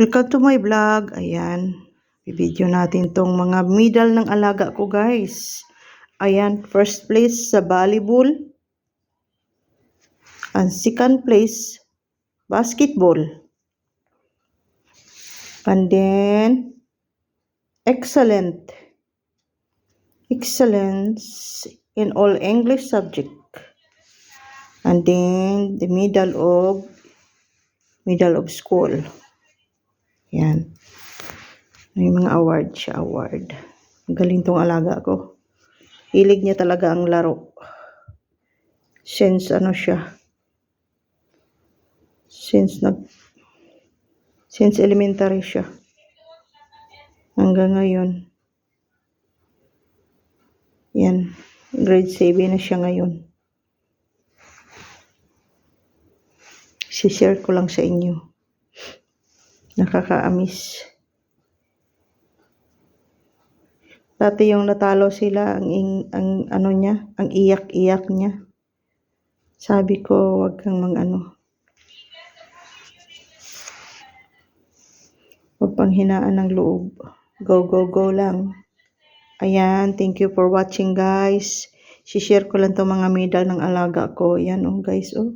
Welcome to my vlog. Ayan. Video natin tong mga medal ng alaga ko guys. Ayan. First place sa volleyball. And second place, basketball. And then, excellent. Excellence in all English subject. And then, the medal of, medal of school. Yan. May mga award siya, award. Ang galing tong alaga ko. Hilig niya talaga ang laro. Since ano siya. Since nag since elementary siya. Hanggang ngayon. Yan. Grade 7 na siya ngayon. Si-share ko lang sa inyo. Nakakaamis. Dati yung natalo sila, ang, ing- ang ano niya, ang iyak-iyak niya. Sabi ko, wag kang mang ano. Huwag pang hinaan ng loob. Go, go, go lang. Ayan, thank you for watching guys. Si-share ko lang to mga medal ng alaga ko. Ayan oh guys oh.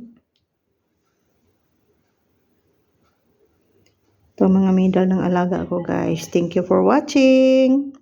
Ito mga medal ng alaga ko guys. Thank you for watching.